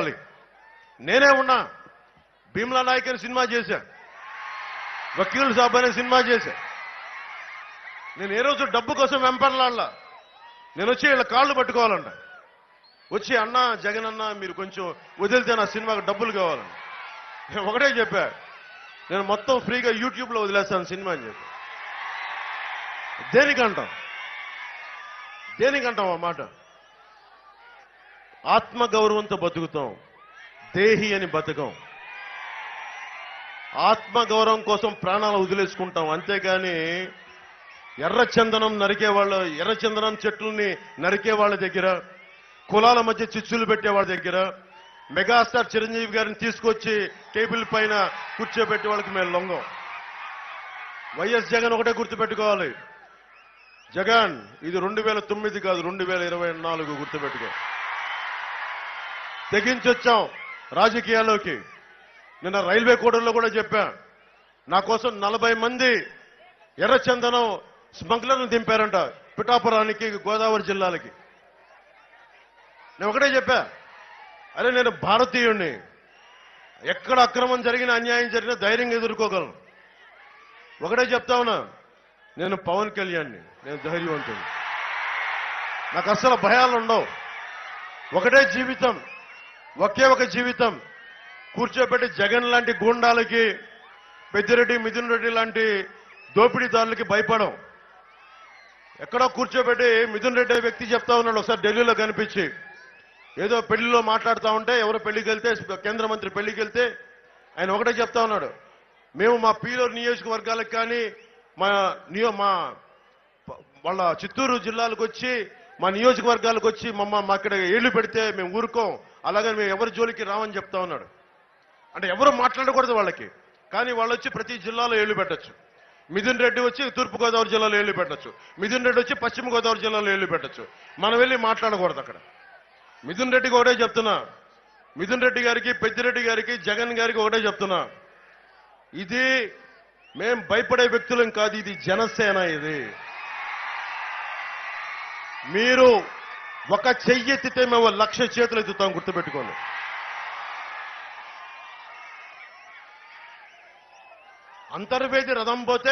నేనే ఉన్నా. భీమ్లా నాయక్ అని సినిమా చేశా. వకీల్ సాబ్ అనే సినిమా చేశా. నేను ఏ రోజు డబ్బు కోసం వెంపర్లాడలా? నేను వచ్చి వీళ్ళ కాళ్ళు పట్టుకోవాలంట. వచ్చి అన్న జగన్ అన్న మీరు కొంచెం వదిలితే నా సినిమాకి డబ్బులు కావాలని. నేను ఒకటే చెప్పా. నేను మొత్తం ఫ్రీగా యూట్యూబ్లో వదిలేస్తాను సినిమా అని చెప్పి. దేనికంటాం దేనికంటాం ఆ మాట? ఆత్మగౌరవంతో బతుకుతాం. దేహి అని బతకం. ఆత్మగౌరవం కోసం ప్రాణాలు వదిలేసుకుంటాం. అంతేగాని ఎర్రచందనం నరికే వాళ్ళ ఎర్రచందనం చెట్లని నరికే వాళ్ళ దగ్గర కులాల మధ్య చిచ్చులు పెట్టే వాళ్ళ దగ్గర మెగాస్టార్ చిరంజీవి గారిని తీసుకొచ్చి టేబుల్ పైన కూర్చోబెట్టే వాళ్ళకి మేము లొంగం. వైఎస్ జగన్ ఒకటే గుర్తుపెట్టుకోవాలి. జగన్ ఇది రెండు వేల తొమ్మిది కాదు రెండు వేల ఇరవై నాలుగు గుర్తుపెట్టుకో. తెగించొచ్చాం రాజకీయాల్లోకి. నిన్న రైల్వే కోడల్లో కూడా చెప్పా నా కోసం నలభై మంది ఎర్రచందనం స్మగ్లర్లు దింపారంట పిఠాపురానికి గోదావరి జిల్లాలకి. నేను ఒకటే చెప్పా అరే నేను భారతీయుణ్ణి. ఎక్కడ అక్రమం జరిగిన అన్యాయం జరిగినా ధైర్యంగా ఎదుర్కోగలను. ఒకటే చెప్తా ఉన్నా నేను పవన్ కళ్యాణ్ని నేను ధైర్యవంతుడు నాకు అస్సలు భయాలు ఉండవు ఒకటే జీవితం ఒకే ఒక జీవితం. కూర్చోబెట్టి జగన్ లాంటి గూండాలకి పెద్దిరెడ్డి మిథున్ రెడ్డి లాంటి దోపిడీదారులకి భయపడం. ఎక్కడో కూర్చోబెట్టి మిథున్ రెడ్డి వ్యక్తి చెప్తా ఉన్నాడు ఒకసారి ఢిల్లీలో కనిపించి. ఏదో పెళ్ళిలో మాట్లాడుతూ ఉంటే ఎవరో పెళ్ళికి వెళ్తే కేంద్ర మంత్రి పెళ్ళికి వెళ్తే ఆయన ఒకటే చెప్తా ఉన్నాడు. మేము మా పీలో నియోజకవర్గాలకు కానీ మా నియో మా వాళ్ళ చిత్తూరు జిల్లాలకు వచ్చి మా నియోజకవర్గాలకు వచ్చి మమ్మ మా ఇక్కడ ఏళ్ళు పెడితే మేము ఊరుకోం. అలాగే మేము ఎవరి జోలికి రామని చెప్తా ఉన్నాడు. అంటే ఎవరు మాట్లాడకూడదు వాళ్ళకి. కానీ వాళ్ళు వచ్చి ప్రతి జిల్లాలో ఏళ్ళు పెట్టచ్చు. మిథున్ రెడ్డి వచ్చి తూర్పుగోదావరి జిల్లాలో ఏళ్ళు పెట్టచ్చు. మిథున్ రెడ్డి వచ్చి పశ్చిమ గోదావరి జిల్లాలో ఏళ్ళు పెట్టచ్చు. మనం వెళ్ళి మాట్లాడకూడదు అక్కడ. మిథున్ రెడ్డికి ఒకటే చెప్తున్నా. మిథున్ రెడ్డి గారికి పెద్దిరెడ్డి గారికి జగన్ గారికి ఒకటే చెప్తున్నా. ఇది మేం భయపడే వ్యక్తులం కాదు ఇది జనసేన ఇది. మీరు ఒక చెయ్యి ఎత్తితే మేము లక్ష చేతులు ఎత్తుతాం గుర్తుపెట్టుకోండి. అంతర్వేది రథం పోతే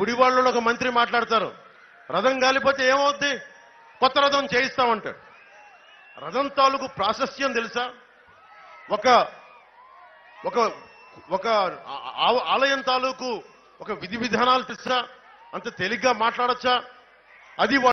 గుడివాళ్ళలో ఒక మంత్రి మాట్లాడతారు. రథం గాలిపోతే ఏమవుద్ది? కొత్త రథం చేయిస్తామంటాడు. రథం తాలూకు ప్రాశస్యం తెలుసా? ఒక ఒక ఒక ఆలయం తాలూకు ఒక విధి విధానాలు తెలుసా? అంత తేలిగ్గా మాట్లాడచ్చా? అది